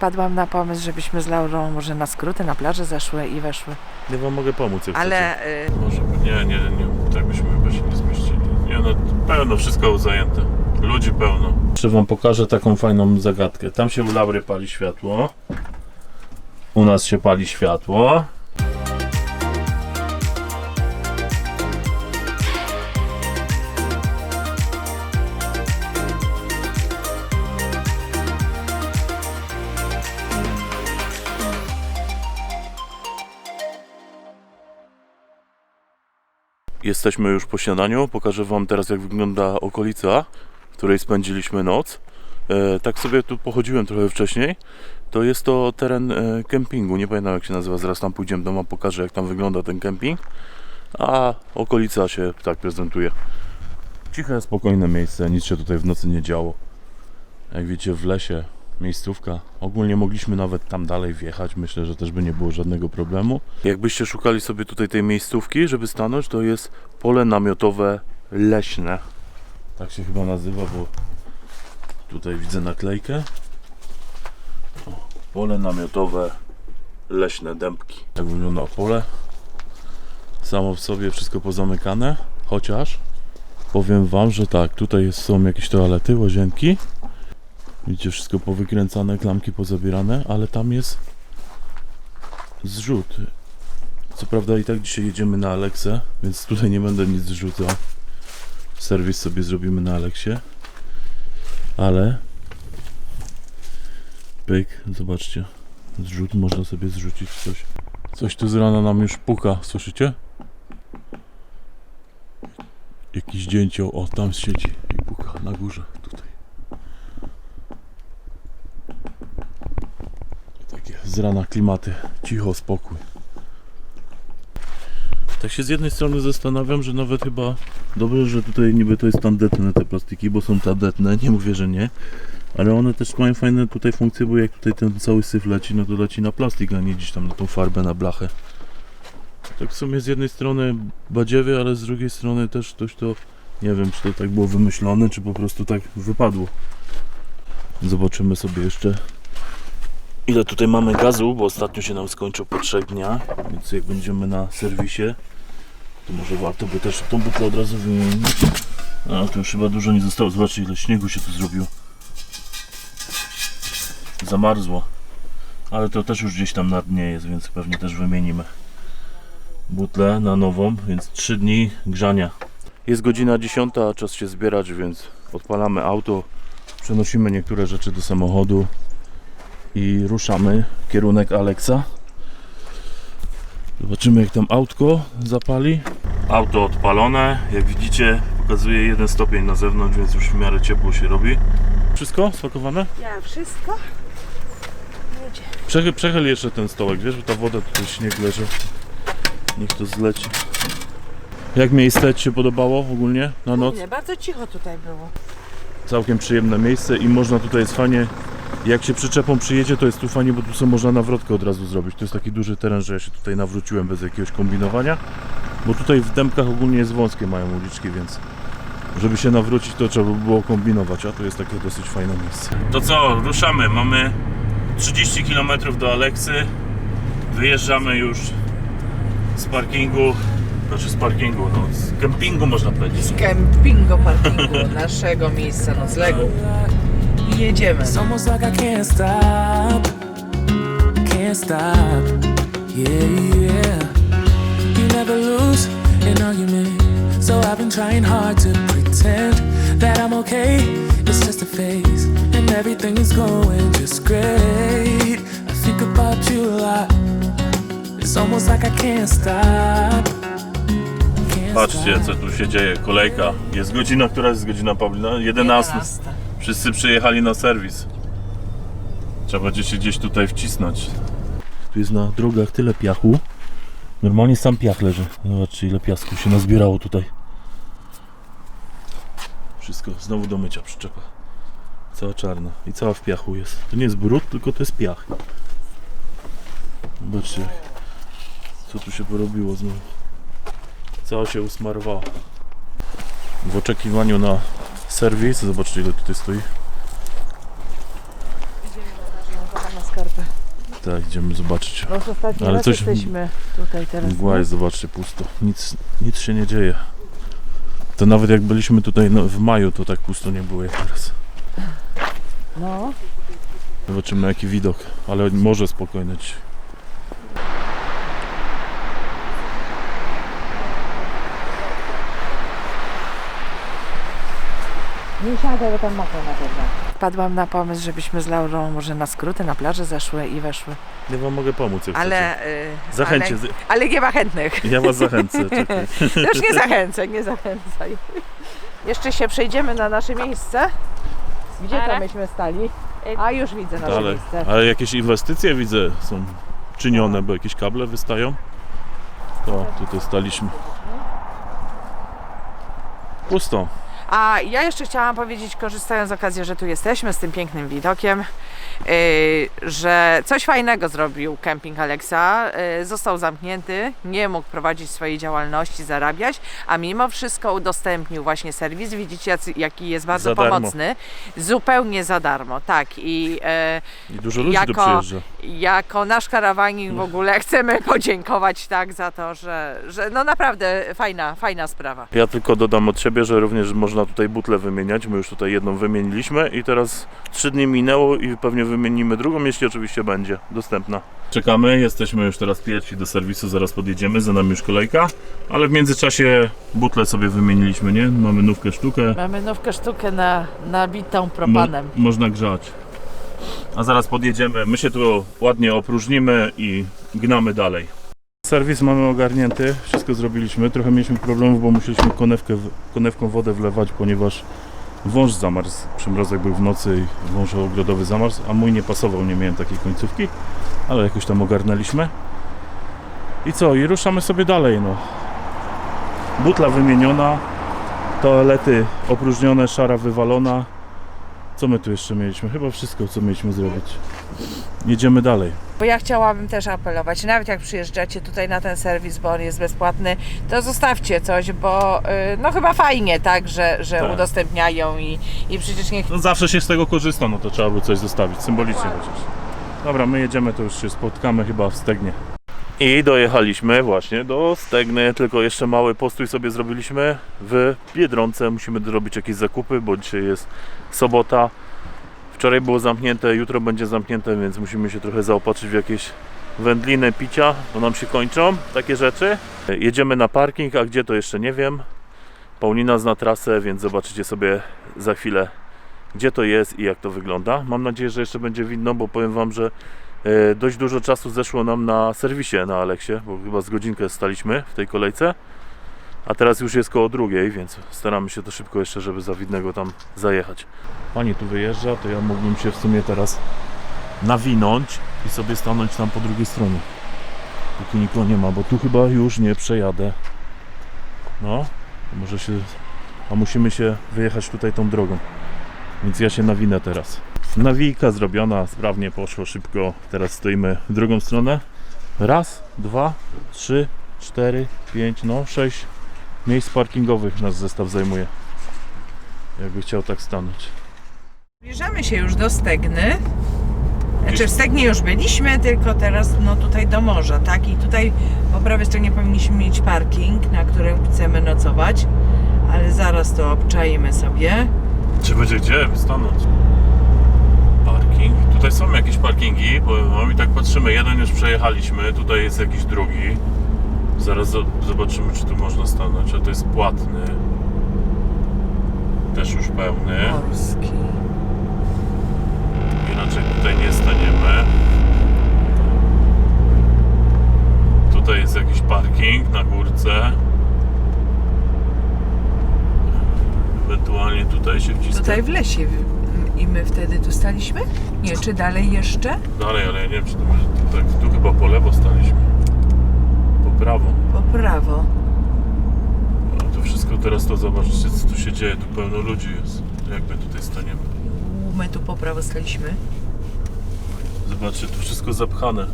wpadłam na pomysł, żebyśmy z Laurą może na skróty, na plażę zeszły i weszły. Ja wam mogę pomóc, jak Ale y, Może by- nie, nie, nie, tak byśmy chyba się nie zmieścili. Nie no, pełno, wszystko zajęte. Ludzi pełno. Jeszcze wam pokażę taką fajną zagadkę. Tam się u Laury pali światło. U nas się pali światło. Jesteśmy już po śniadaniu. Pokażę Wam teraz, jak wygląda okolica, w której spędziliśmy noc. E, tak sobie tu pochodziłem trochę wcześniej. To jest to teren e, kempingu. Nie pamiętam, jak się nazywa. Zaraz tam pójdziemy do pokażę, jak tam wygląda ten kemping. A okolica się tak prezentuje. Ciche, spokojne miejsce. Nic się tutaj w nocy nie działo. Jak widzicie, w lesie miejscówka. Ogólnie mogliśmy nawet tam dalej wjechać. Myślę, że też by nie było żadnego problemu. Jakbyście szukali sobie tutaj tej miejscówki, żeby stanąć, to jest pole namiotowe leśne. Tak się chyba nazywa, bo tutaj widzę naklejkę. O, pole namiotowe leśne dębki. Tak wygląda pole. Samo w sobie wszystko pozamykane, chociaż powiem Wam, że tak, tutaj są jakieś toalety, łazienki. Widzicie, wszystko powykręcane, klamki pozabierane, ale tam jest zrzut. Co prawda i tak dzisiaj jedziemy na Aleksę, więc tutaj nie będę nic zrzucał. Serwis sobie zrobimy na Aleksie. Ale pyk, zobaczcie. Zrzut, można sobie zrzucić coś. Coś tu z rana nam już puka, słyszycie? Jakiś dzięcioł, o tam siedzi i puka na górze, tutaj. Takie z rana klimaty, cicho, spokój. Tak się z jednej strony zastanawiam, że nawet chyba dobrze, że tutaj niby to jest tandetne te plastiki, bo są tandetne, nie mówię, że nie. Ale one też mają fajne tutaj funkcje, bo jak tutaj ten cały syf leci, no to leci na plastik, a nie gdzieś tam na tą farbę, na blachę. Tak w sumie z jednej strony badziewie, ale z drugiej strony też ktoś to, nie wiem czy to tak było wymyślone, czy po prostu tak wypadło. Zobaczymy sobie jeszcze ile tutaj mamy gazu, bo ostatnio się nam skończył po trzech dniach, więc jak będziemy na serwisie, to może warto by też tą butlę od razu wymienić. A tu już chyba dużo nie zostało, zobaczcie ile śniegu się tu zrobiło. Zamarzło. Ale to też już gdzieś tam na dnie jest, więc pewnie też wymienimy butlę na nową, więc 3 dni grzania. Jest godzina 10, a czas się zbierać, więc odpalamy auto, przenosimy niektóre rzeczy do samochodu i ruszamy w kierunek Alexa. Zobaczymy jak tam autko zapali. Auto odpalone, jak widzicie pokazuje jeden stopień na zewnątrz, więc już w miarę ciepło się robi. Wszystko spakowane? ja wszystko. Jedzie. Przechyl, przechyl jeszcze ten stołek, wiesz, bo ta woda tutaj śnieg leży. Niech to zleci. Jak miejsce Ci się podobało ogólnie na noc? Nie, bardzo cicho tutaj było. Całkiem przyjemne miejsce i można tutaj jest fajnie, jak się przyczepą przyjedzie, to jest tu fajnie, bo tu są można nawrotkę od razu zrobić. To jest taki duży teren, że ja się tutaj nawróciłem bez jakiegoś kombinowania. Bo tutaj w Dębkach ogólnie jest wąskie mają uliczki, więc żeby się nawrócić to trzeba by było kombinować, a to jest takie dosyć fajne miejsce. To co, ruszamy. Mamy 30 km do Aleksy. Wyjeżdżamy już z parkingu, znaczy z parkingu, no z kempingu można powiedzieć. Z kempingu parkingu naszego miejsca noclegu. Jedziemy. It's almost like I can't stop, can't stop. Yeah, yeah. You never lose an argument, so I've been trying hard to pretend that I'm okay. It's just a phase, and everything is going just great. I think about you a lot. It's almost like I can't stop. Patrzcie, co tu się dzieje. Kolejka. Jest godzina, która jest godzina, Paulina? 11. 11. Wszyscy przyjechali na serwis. Trzeba będzie się gdzieś tutaj wcisnąć. Tu jest na drogach tyle piachu. Normalnie sam piach leży. Zobaczcie, ile piasku się nazbierało tutaj. Wszystko znowu do mycia przyczepa. Cała czarna. I cała w piachu jest. To nie jest brud, tylko to jest piach. Zobaczcie, co tu się porobiło znowu. Cała się usmarowała. W oczekiwaniu na serwis, zobaczcie ile tutaj stoi. skarpę. Tak, idziemy zobaczyć. No ostatni Ale raz coś- jesteśmy tutaj teraz. Mgła jest, zobaczcie, pusto. Nic, nic się nie dzieje. To nawet jak byliśmy tutaj no, w maju, to tak pusto nie było jak teraz. No. Zobaczymy jaki widok, ale może spokojne dzisiaj. Nie siadę, bo tam mokro na pewno. Wpadłam na pomysł, żebyśmy z Laurą może na skróty, na plażę zeszły i weszły. Ja wam mogę pomóc jak Ale... y, Zachęcie. Ale, ale nie ma chętnych. Ja was zachęcę, czekaj. Już nie zachęcaj, nie zachęcaj. Jeszcze się przejdziemy na nasze miejsce. Gdzie to Ale- myśmy stali? A już widzę nasze Ale, miejsce. ale jakieś inwestycje widzę są czynione, bo jakieś kable wystają. To tutaj staliśmy. Pusto. A ja jeszcze chciałam powiedzieć, korzystając z okazji, że tu jesteśmy z tym pięknym widokiem, yy, że coś fajnego zrobił kemping Alexa. Yy, został zamknięty, nie mógł prowadzić swojej działalności, zarabiać, a mimo wszystko udostępnił właśnie serwis. Widzicie, jaki jest bardzo pomocny. Zupełnie za darmo, tak. I yy, I dużo ludzi tu Jako- przyjeżdża. Jako nasz karawanik w ogóle chcemy podziękować tak za to, że, że no naprawdę fajna, fajna sprawa. Ja tylko dodam od siebie, że również można tutaj butle wymieniać. My już tutaj jedną wymieniliśmy i teraz trzy dni minęło i pewnie wymienimy drugą, jeśli oczywiście będzie dostępna. Czekamy, jesteśmy już teraz pierwsi do serwisu, zaraz podjedziemy, za nami już kolejka, ale w międzyczasie butle sobie wymieniliśmy, nie? Mamy nówkę sztukę. Mamy nowkę sztukę na, nabitą Mo- propanem. można grzać. A zaraz podjedziemy. My się tu ładnie opróżnimy i gnamy dalej. Serwis mamy ogarnięty, wszystko zrobiliśmy. Trochę mieliśmy problemów, bo musieliśmy konewkę, konewką wodę wlewać, ponieważ wąż zamarzł. Przymrozek był w nocy i wąż ogrodowy zamarzł, a mój nie pasował, nie miałem takiej końcówki, ale jakoś tam ogarnęliśmy. I co? I ruszamy sobie dalej. No. Butla wymieniona, toalety opróżnione, szara wywalona. Co my tu jeszcze mieliśmy? Chyba wszystko, co mieliśmy zrobić. Jedziemy dalej. Bo ja chciałabym też apelować, nawet jak przyjeżdżacie tutaj na ten serwis, bo on jest bezpłatny, to zostawcie coś, bo y, no chyba fajnie, tak, że, że Tak. udostępniają i, i przecież niech No zawsze się z tego korzysta, no to trzeba by coś zostawić, symbolicznie chociaż. Dobra, my jedziemy, to już się spotkamy chyba w Stegnie. I dojechaliśmy właśnie do Stegny, tylko jeszcze mały postój sobie zrobiliśmy w Biedronce. Musimy zrobić jakieś zakupy, bo dzisiaj jest sobota. Wczoraj było zamknięte, jutro będzie zamknięte, więc musimy się trochę zaopatrzyć w jakieś wędliny, picia, bo nam się kończą takie rzeczy. Jedziemy na parking, a gdzie to jeszcze nie wiem. Paulina zna trasę, więc zobaczycie sobie za chwilę gdzie to jest i jak to wygląda. Mam nadzieję, że jeszcze będzie widno, bo powiem Wam, że dość dużo czasu zeszło nam na serwisie na Aleksie, bo chyba z godzinkę staliśmy w tej kolejce. A teraz już jest koło drugiej, więc staramy się to szybko jeszcze, żeby za widnego tam zajechać. Pani tu wyjeżdża, to ja mógłbym się w sumie teraz nawinąć i sobie stanąć tam po drugiej stronie. Póki nikogo nie ma, bo tu chyba już nie przejadę. No, może się... A musimy się wyjechać tutaj tą drogą. Więc ja się nawinę teraz. Nawijka zrobiona, sprawnie poszło, szybko. Teraz stoimy w drugą stronę. Raz, dwa, trzy, cztery, pięć, no sześć miejsc parkingowych nasz zestaw zajmuje. Jakby chciał tak stanąć. Zbliżamy się już do Stegny. Znaczy w Stegnie już byliśmy, tylko teraz no tutaj do morza, tak? I tutaj po prawej stronie powinniśmy mieć parking, na którym chcemy nocować, ale zaraz to obczajmy sobie. Czy będzie gdzie stanąć? Tutaj są jakieś parkingi, bo no i tak patrzymy, jeden już przejechaliśmy, tutaj jest jakiś drugi. Zaraz zo- zobaczymy, czy tu można stanąć, a to jest płatny. Też już pełny. Morski. Inaczej tutaj nie staniemy. Tutaj jest jakiś parking na górce. Ewentualnie tutaj się wciska. Tutaj w lesie i my wtedy tu staliśmy? Nie, czy dalej jeszcze? Dalej, ale ja nie wiem, czy to może tu, tak, tu chyba po lewo staliśmy. Po prawo. Po prawo. A tu wszystko teraz to zobaczcie, co tu się dzieje. Tu pełno ludzi jest. Jak my tutaj staniemy? My tu po prawo staliśmy. Zobaczcie, tu wszystko zapchane.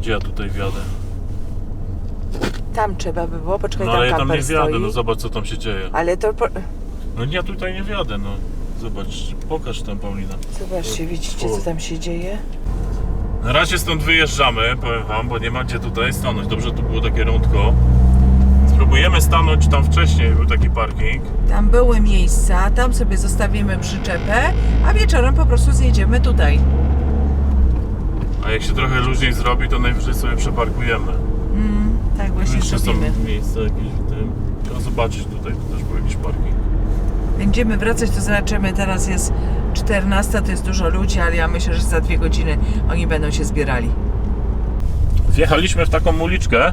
Gdzie ja tutaj wjadę? Tam trzeba by było, poczekaj, No ale ja tam nie wjadę, stoi. no zobacz co tam się dzieje. Ale to, po... No ja tutaj nie wjadę, no. Zobacz, pokaż tam Paulina. zobaczcie, widzicie co tam się dzieje? Na razie stąd wyjeżdżamy, powiem wam, bo nie ma gdzie tutaj stanąć. Dobrze tu było takie rundko. Spróbujemy stanąć tam wcześniej, był taki parking. Tam były miejsca, tam sobie zostawimy przyczepę, a wieczorem po prostu zjedziemy tutaj. A jak się trochę luźniej zrobi, to najwyżej sobie przeparkujemy. Tak właśnie Jeszcze są zrobimy. miejsca jakieś w tym. Trzeba zobaczyć tutaj, tu też był jakiś parking. Będziemy wracać, to zobaczymy. Teraz jest 14, to jest dużo ludzi, ale ja myślę, że za dwie godziny oni będą się zbierali. Wjechaliśmy w taką uliczkę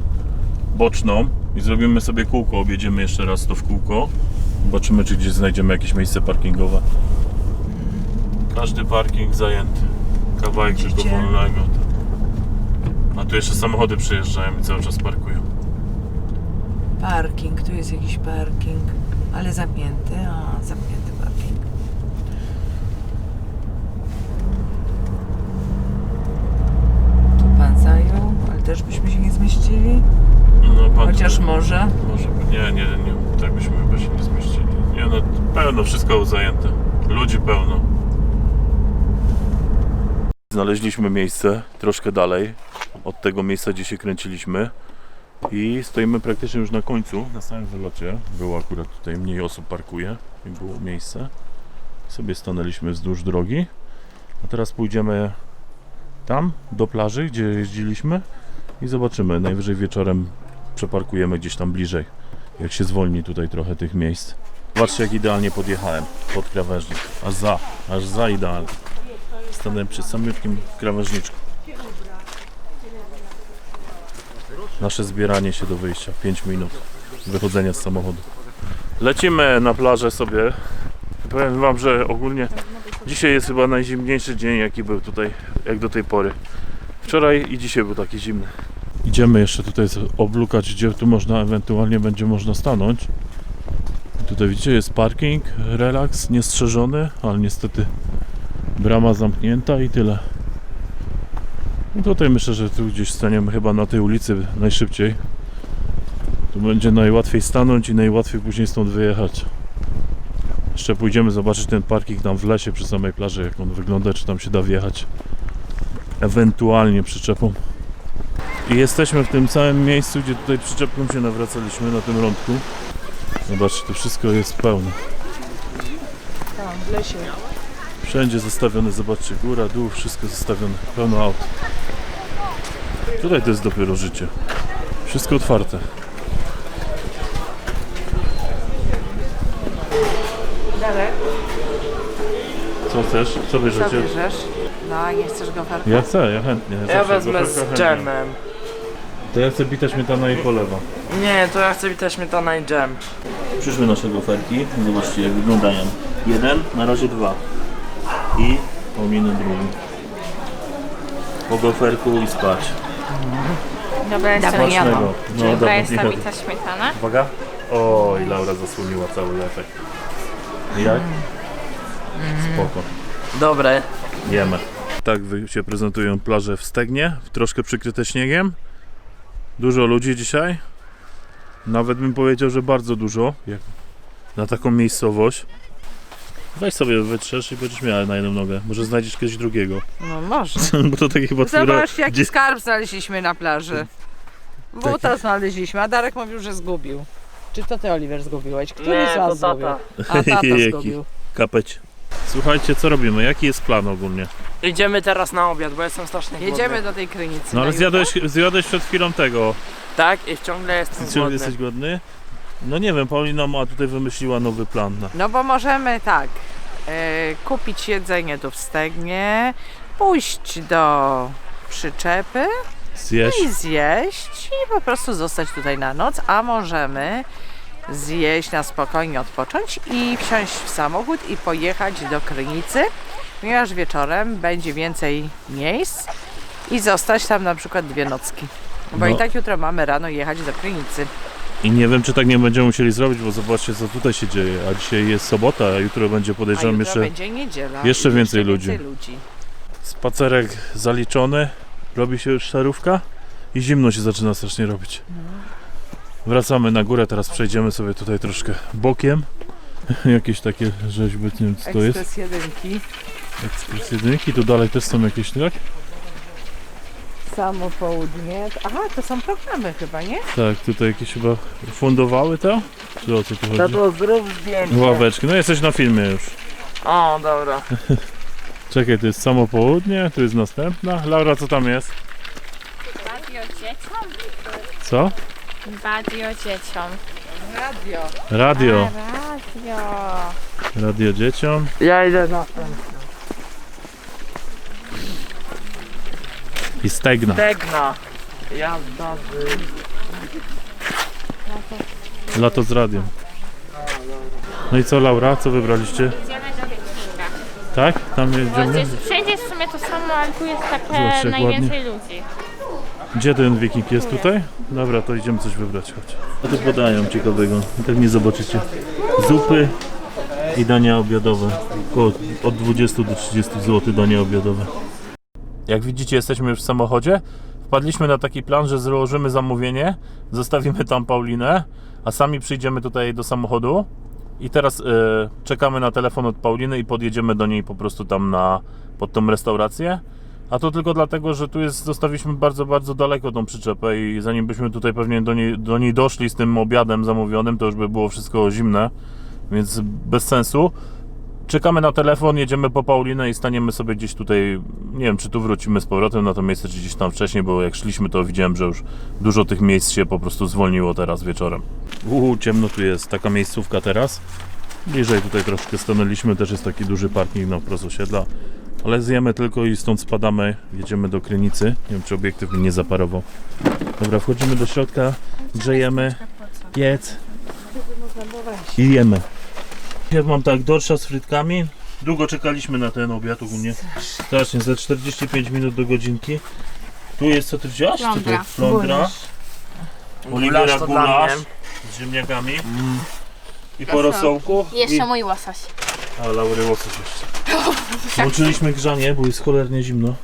boczną i zrobimy sobie kółko, objedziemy jeszcze raz to w kółko. Zobaczymy, czy gdzieś znajdziemy jakieś miejsce parkingowe. Każdy parking zajęty. Kawałek tylko wolnego. A tu jeszcze samochody przyjeżdżają i cały czas parkują. Parking, tu jest jakiś parking, ale zamknięty. A, zamknięty parking. Tu pan zajął, ale też byśmy się nie zmieścili. No, pan Chociaż tutaj- może. Może by- nie, nie, nie, tak byśmy chyba się nie zmieścili. Nie no, pełno, wszystko zajęte. Ludzi pełno. Znaleźliśmy miejsce troszkę dalej od tego miejsca, gdzie się kręciliśmy. I stoimy praktycznie już na końcu, na samym wylocie. Było akurat tutaj mniej osób parkuje i było miejsce. Sobie stanęliśmy wzdłuż drogi. A teraz pójdziemy tam, do plaży, gdzie jeździliśmy i zobaczymy. Najwyżej wieczorem przeparkujemy gdzieś tam bliżej, jak się zwolni tutaj trochę tych miejsc. Zobaczcie jak idealnie podjechałem pod krawężnik. Aż za, aż za idealnie. Stanąłem przy samiutkim krawężniczku. Nasze zbieranie się do wyjścia, 5 minut wychodzenia z samochodu. Lecimy na plażę sobie. Powiem wam, że ogólnie dzisiaj jest chyba najzimniejszy dzień jaki był tutaj, jak do tej pory. Wczoraj i dzisiaj był taki zimny. Idziemy jeszcze tutaj oblukać, gdzie tu można ewentualnie będzie można stanąć. Tutaj widzicie, jest parking, relaks, niestrzeżony, ale niestety brama zamknięta i tyle. I tutaj myślę, że tu gdzieś staniemy chyba na tej ulicy najszybciej. Tu będzie najłatwiej stanąć i najłatwiej później stąd wyjechać. Jeszcze pójdziemy zobaczyć ten parking tam w lesie przy samej plaży, jak on wygląda, czy tam się da wjechać. Ewentualnie przyczepą. I jesteśmy w tym samym miejscu, gdzie tutaj przyczepką się nawracaliśmy na tym rądku. Zobaczcie, to wszystko jest pełne. Tam, w lesie. Wszędzie zostawione, zobaczcie, góra, dół, wszystko zostawione, pełno aut. Tutaj to jest dopiero życie. Wszystko otwarte. Darek, Co chcesz? Co co bierzecie? bierzesz? No, nie chcesz goferka? Ja chcę, ja chętnie. Ja zawsze wezmę z chętnie. dżemem. To ja chcę bita śmietana i polewa. Nie, to ja chcę witać śmietana i dżem. Przyszły nasze goferki. Zobaczcie jak wyglądają. Jeden, na razie dwa. I pominę drugi. Po goferku i spać. Dobra, jest to Smacznego. No, Dobra dobra, jest ta nie bita śmietana. Uwaga. O, i Laura zasłoniła cały efekt. Jak? Spoko. Dobre. Jemy. Tak wy- się prezentują plaże w Stegnie, troszkę przykryte śniegiem. Dużo ludzi dzisiaj. Nawet bym powiedział, że bardzo dużo, jak na taką miejscowość. Weź sobie wytrzesz i będziesz miała na jedną nogę. Może znajdziesz kiedyś drugiego. No może. Bo to taki chyba twój Zobaczcie, jaki skarb znaleźliśmy na plaży. Buta znaleźliśmy, a Darek mówił, że zgubił. Czy to ty, Oliver, zgubiłeś? Który Nie, z was to zgubił? tata. A tata Jaki? zgubił. kapeć. Słuchajcie, co robimy? Jaki jest plan ogólnie? Idziemy teraz na obiad, bo jestem strasznie głodny. Jedziemy do tej krynicy. No ale na zjadłeś, zjadłeś przed chwilą tego. Tak, i ciągle jestem Czy głodny. jesteś głodny? No nie wiem, Paulina ma tutaj wymyśliła nowy plan. na- No bo możemy tak, e, kupić jedzenie tu w Stegnie, pójść do przyczepy Zjeść. i zjeść i po prostu zostać tutaj na noc, a możemy zjeść na spokojnie, odpocząć i wsiąść w samochód i pojechać do Krynicy, ponieważ wieczorem będzie więcej miejsc i zostać tam na przykład dwie nocki. Bo No. i tak jutro mamy rano jechać do Krynicy. I nie wiem, czy tak nie będziemy musieli zrobić, bo zobaczcie, co tutaj się dzieje. A dzisiaj jest sobota, a jutro będzie, A podejrzewam, jutro jeszcze będzie niedziela. jeszcze i więcej ludzi. więcej ludzi. spacerek zaliczony. Robi się już szarówka i zimno się zaczyna strasznie robić. Wracamy na górę, teraz przejdziemy sobie tutaj troszkę bokiem. Jakieś takie rzeźby, nie wiem co to jest. Ekspres jedynki. Ekspres jedynki, tu dalej też są jakieś, tak? Samo południe. Aha, to są programy chyba, nie? Tak, tutaj jakieś chyba fundowały to? Czy o co tu To chodzi? tu zrób zdjęcie. Ławeczki, no jesteś na filmie już. O, dobra. Czekaj, to jest samo południe, tu jest następna. Laura, co tam jest? Radio dzieciom? Co? Radio dzieciom. Radio. Radio. A, radio. Radio dzieciom. Ja idę na ten. I stegna. Tegna. Jazda z... Lato z radiem. No i co Laura, co wybraliście? Idziemy do Wikkinga. Tak? Tam Bo jedziemy? jest, wszędzie jest w sumie to samo, ale tu jest tak Zobacz, jak e, najwięcej ludzi. Gdzie ten wiking jest tutaj? Dobra, to idziemy coś wybrać, chodź. Co tu podają ciekawego? Pewnie zobaczycie. Zupy i dania obiadowe. Około od 20 do 30 zł dania obiadowe. Jak widzicie, jesteśmy już w samochodzie. Wpadliśmy na taki plan, że złożymy zamówienie, zostawimy tam Paulinę, a sami przyjdziemy tutaj do samochodu. I teraz e, czekamy na telefon od Pauliny i podjedziemy do niej po prostu tam na, pod tą restaurację. A to tylko dlatego, że tu jest, zostawiliśmy bardzo, bardzo daleko tą przyczepę i zanim byśmy tutaj pewnie do niej, do niej doszli z tym obiadem zamówionym, to już by było wszystko zimne, więc bez sensu. Czekamy na telefon, jedziemy po Paulinę i staniemy sobie gdzieś tutaj, nie wiem czy tu wrócimy z powrotem na to miejsce, czy gdzieś tam wcześniej, bo jak szliśmy to widziałem, że już dużo tych miejsc się po prostu zwolniło teraz wieczorem. Uuu, ciemno tu jest, taka miejscówka teraz. Bliżej tutaj troszkę stanęliśmy, też jest taki duży parking na wprost osiedla. Ale zjemy tylko i stąd spadamy, jedziemy do Krynicy. Nie wiem, czy obiektyw mi nie zaparował. Dobra, wchodzimy do środka, grzejemy, jedz i jemy. Ja mam tak, dorsza z frytkami. Długo czekaliśmy na ten obiad ogólnie. Strasznie, za 45 minut do godzinki. Tu jest, co ty wziąłeś? Flądra. jest? Flądra. Oliwera Gulasz to dla gulasz mnie. z ziemniakami. I po rosołku. Jeszcze mój łosoś. A Laury łosoś jeszcze. Włączyliśmy grzanie, bo jest cholernie zimno.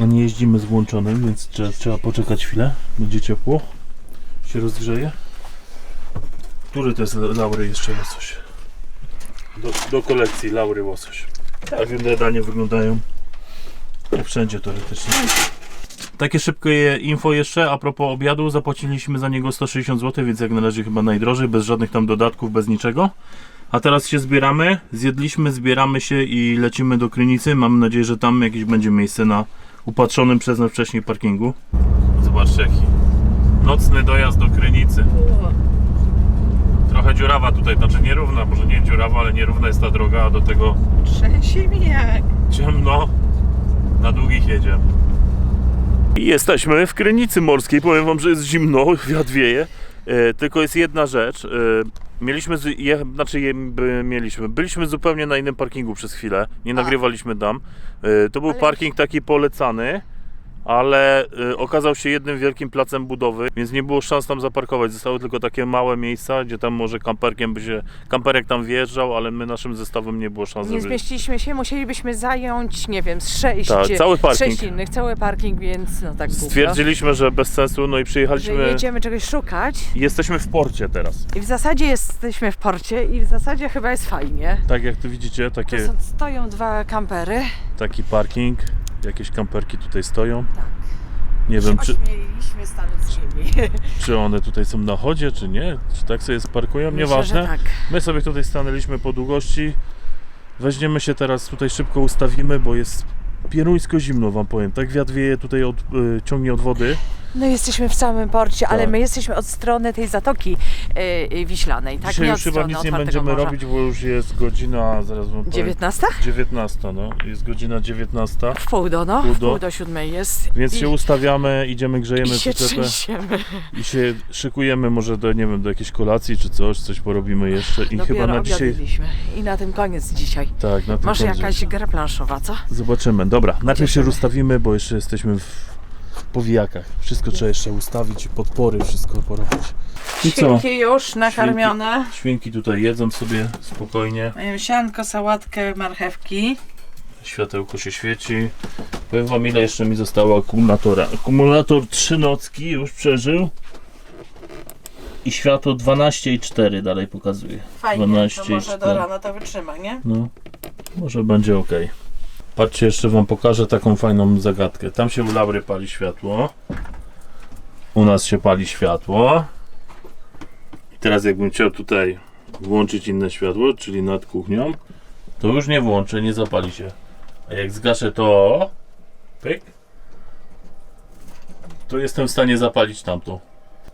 A nie jeździmy z włączonym, więc trzeba, trzeba poczekać chwilę. Będzie ciepło. Się rozgrzeje. Który to jest Laury jeszcze łosoś? Do, do kolekcji Laury łosoś. Tak inne danie wyglądają. Jak wszędzie teoretycznie. Takie szybkie info jeszcze a propos obiadu. Zapłaciliśmy za niego 160 zł, więc jak na razie chyba najdrożej, bez żadnych tam dodatków, bez niczego. A teraz się zbieramy, zjedliśmy, zbieramy się i lecimy do Krynicy. Mam nadzieję, że tam jakieś będzie miejsce na upatrzonym przez nas wcześniej parkingu. Zobaczcie jaki nocny dojazd do Krynicy. Trochę dziurawa tutaj, znaczy nierówna, może nie dziurawa, ale nierówna jest ta droga, a do tego Trzęsie mi jak. ciemno, na długich jedzie. I jesteśmy w Krynicy Morskiej. Powiem wam, że jest zimno, wiatr wieje. E, tylko jest jedna rzecz. E, mieliśmy, z, je, znaczy je, by, mieliśmy, byliśmy zupełnie na innym parkingu przez chwilę. Nie nagrywaliśmy tam. E, to był Ale- parking taki polecany. Ale e, okazał się jednym wielkim placem budowy, więc nie było szans tam zaparkować. Zostały tylko takie małe miejsca, gdzie tam może kamperkiem by się, kamperek tam wjeżdżał, ale my naszym zestawem nie było szans, Nie żeby... zmieściliśmy się, musielibyśmy zająć, nie wiem, z sześć, Tak, cały parking. sześć innych, cały parking, więc no tak głupio. Stwierdziliśmy, że bez sensu, no i że przyjechaliśmy. jedziemy czegoś szukać Jesteśmy w porcie teraz. i w zasadzie jesteśmy w porcie i w zasadzie chyba jest fajnie. Tak jak tu widzicie, To takie, są, stoją dwa kampery. taki parking, jakieś kamperki tutaj stoją. Tak. Nie wiem, czy, Ośmieliliśmy stanąć z nimi. czy one tutaj są na chodzie, czy nie. Czy tak sobie sparkują, Myślę, nieważne. że tak. My sobie tutaj stanęliśmy po długości. Weźmiemy się teraz tutaj szybko ustawimy, bo jest pieruńsko zimno wam powiem. Tak wiatr wieje tutaj od, y, ciągnie od wody. No jesteśmy w samym porcie, ale Tak. my jesteśmy od strony tej zatoki y, y, wiślanej, tak? Dzisiaj nie już od chyba strony nic nie otwartego będziemy morza. robić, bo już jest godzina, zaraz wam powiem. 19? 19, no. Jest godzina 19. W pół do, no. Pół W do. pół do siódmej jest. Więc I, się ustawiamy, idziemy, grzejemy i się przyczepę. trzęsiemy. I się szykujemy może do, nie wiem, do jakiejś kolacji czy coś, coś porobimy jeszcze i Dopiero chyba na dzisiaj... I na tym koniec dzisiaj. Tak, na tym Może końcu. jakaś gra planszowa, co? Zobaczymy. Dobra, najpierw się rozstawimy, bo jeszcze jesteśmy w, powijakach. Wszystko trzeba jeszcze ustawić, podpory, wszystko porobić. I co? Świnki już nakarmione. Świnki tutaj jedzą sobie spokojnie. Mają sianko, sałatkę, marchewki. Światełko się świeci. Powiem wam ile jeszcze mi zostało akumulatora. Akumulator 3 nocki już przeżył. I światło 12,4 dalej pokazuje. Fajnie, 12 to może do rana to wytrzyma, nie? No, może będzie ok. Patrzcie, jeszcze wam pokażę taką fajną zagadkę. Tam się u Laury pali światło. U nas się pali światło. I teraz jakbym chciał tutaj włączyć inne światło, czyli nad kuchnią, to już nie włączę, nie zapali się. A jak zgaszę to, pyk, to jestem w stanie zapalić tamto.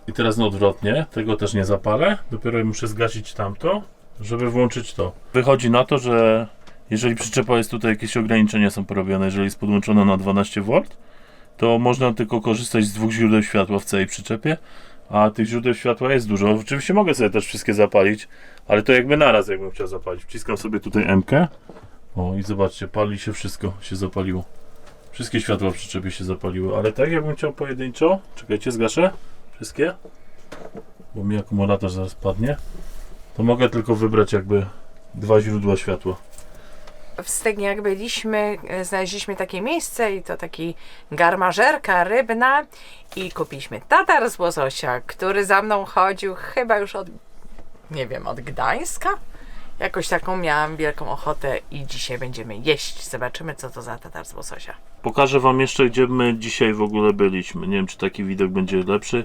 I teraz na odwrotnie, tego też nie zapalę, dopiero muszę zgasić tamto, żeby włączyć to. Wychodzi na to, że jeżeli przyczepa jest tutaj, jakieś ograniczenia są porobione, jeżeli jest podłączona na 12V, to można tylko korzystać z dwóch źródeł światła w całej przyczepie, a tych źródeł światła jest dużo. Oczywiście mogę sobie też wszystkie zapalić, ale to jakby naraz, jakbym chciał zapalić. Wciskam sobie tutaj M. O i zobaczcie, pali się wszystko, się zapaliło. Wszystkie światła w przyczepie się zapaliły, ale tak jakbym chciał pojedynczo, czekajcie, zgaszę wszystkie, bo mi akumulator zaraz padnie, to mogę tylko wybrać jakby dwa źródła światła. W Stegniach byliśmy, e, znaleźliśmy takie miejsce i to taki garmażerka rybna i kupiliśmy tatar z łososia, który za mną chodził chyba już od, nie wiem, od Gdańska. Jakoś taką miałam wielką ochotę i dzisiaj będziemy jeść. Zobaczymy, co to za tatar z łososia. Pokażę Wam jeszcze, gdzie my dzisiaj w ogóle byliśmy. Nie wiem, czy taki widok będzie lepszy.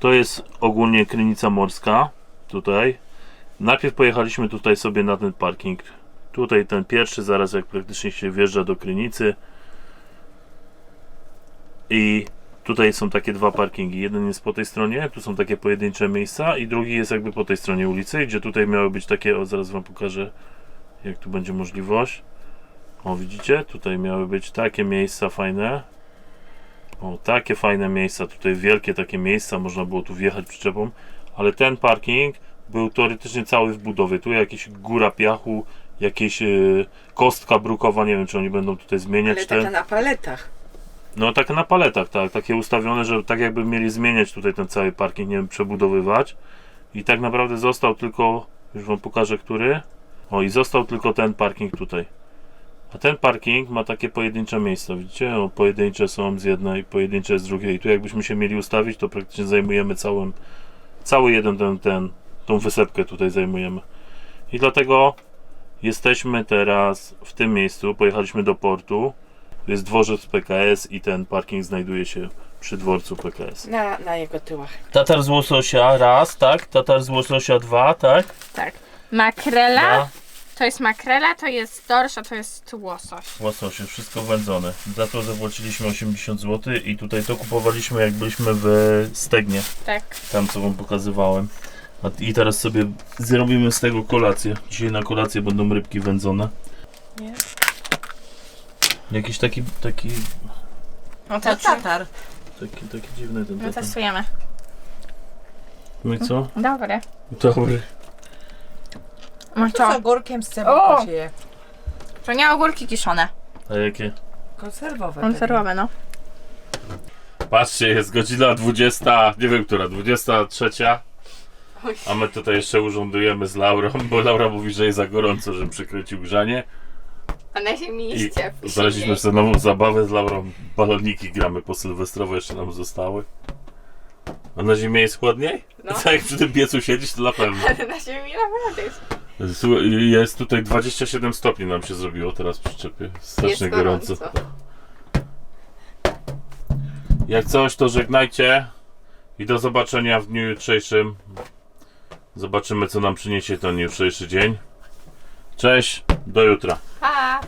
To jest ogólnie Krynica Morska, tutaj. Najpierw pojechaliśmy tutaj sobie na ten parking. Tutaj ten pierwszy, zaraz jak praktycznie się wjeżdża do Krynicy. I tutaj są takie dwa parkingi. Jeden jest po tej stronie, tu są takie pojedyncze miejsca i drugi jest jakby po tej stronie ulicy, gdzie tutaj miały być takie, o zaraz Wam pokażę, jak tu będzie możliwość. O, widzicie? Tutaj miały być takie miejsca fajne. O, takie fajne miejsca. Tutaj wielkie takie miejsca. Można było tu wjechać przyczepą. Ale ten parking był teoretycznie cały w budowie. Tu jakieś góra piachu, jakieś yy, kostka brukowa. Nie wiem, czy oni będą tutaj zmieniać te. na paletach. No takie na paletach, tak. Takie ustawione, że tak jakby mieli zmieniać tutaj ten cały parking, nie wiem, przebudowywać. I tak naprawdę został tylko, już wam pokażę, który. O, i został tylko ten parking tutaj. A ten parking ma takie pojedyncze miejsca, widzicie? O, pojedyncze są z jednej, pojedyncze z drugiej. I tu jakbyśmy się mieli ustawić, to praktycznie zajmujemy całym, cały jeden ten, ten, tą wysepkę tutaj zajmujemy. I dlatego jesteśmy teraz w tym miejscu, pojechaliśmy do portu. Tu jest dworzec PKS i ten parking znajduje się przy dworcu PKS. Na, na jego tyłach. Tatar z łososia raz, tak? Tatar z łososia dwa, tak? Tak. Makrela, Dwa. to jest makrela, to jest dorsz, a to jest łosoś. Łososie, wszystko wędzone. Za to zapłaciliśmy 80 zł i tutaj to kupowaliśmy jak byliśmy w Stegnie, Tak. tam co wam pokazywałem. A, I teraz sobie zrobimy z tego kolację. Dzisiaj na kolację będą rybki wędzone. Nie. Jakiś taki, taki, No To tatar. taki, taki dziwny ten No tatar. testujemy. No i co? Dobre. Dobry. No To z to, ogórkiem z O! cebulką się je. to nie ogórki kiszone. A jakie? Konserwowe. Konserwowe, no. Patrzcie, jest godzina 20, nie wiem która, 23. A my tutaj jeszcze urządujemy z Laurą, bo Laura mówi, że jest za gorąco, żebym przykręcił grzanie. A na ziemi I znaleźliśmy sobie nową zabawę z Laurą. Baloniki gramy po sylwestrowo, jeszcze nam zostały. A na zimie jest chłodniej? No. Tak jak przy tym piecu siedzieć, to na pewno. Ale na ziemi naprawdę jest. Słuchaj, Jest tutaj 27 stopni nam się zrobiło teraz w przyczepie. Strasznie Jest gorąco. gorąco. Jak coś, to żegnajcie i do zobaczenia w dniu jutrzejszym. Zobaczymy, co nam przyniesie ten jutrzejszy dzień. Cześć, do jutra. Pa!